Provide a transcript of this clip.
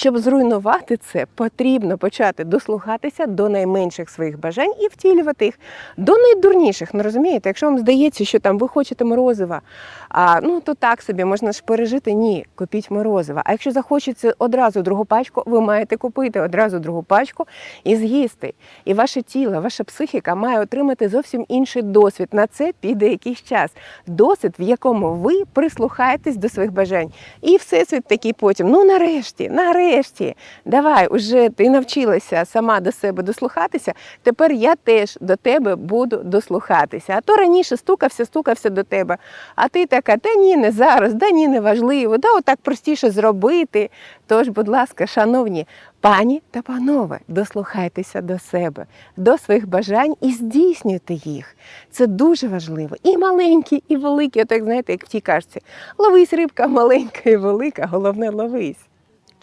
Щоб зруйнувати це, потрібно почати дослухатися до найменших своїх бажань і втілювати їх до найдурніших. Ну розумієте, якщо вам здається, що там ви хочете морозива, а ну то так собі можна ж пережити. Ні, купіть морозива. А якщо захочеться одразу другу пачку, ви маєте купити одразу другу пачку і з'їсти. І ваше тіло, ваша психіка має отримати зовсім інший досвід. На це піде якийсь час. Досвід, в якому ви прислухаєтесь до своїх бажань. І всесвіт такий потім. Ну нарешті, нарешті, давай, уже ти навчилася сама до себе дослухатися. Тепер я теж до тебе буду дослухатися. А то раніше стукався, стукався до тебе. А ти така, та ні, не зараз, да ні, не важливо, да отак простіше зробити. Тож, будь ласка, шановні пані та панове, дослухайтеся до себе, до своїх бажань і здійснюйте їх. Це дуже важливо. І маленькі, і великі, отак знаєте, як в тій кажці. Ловись рибка маленька і велика, головне ловись.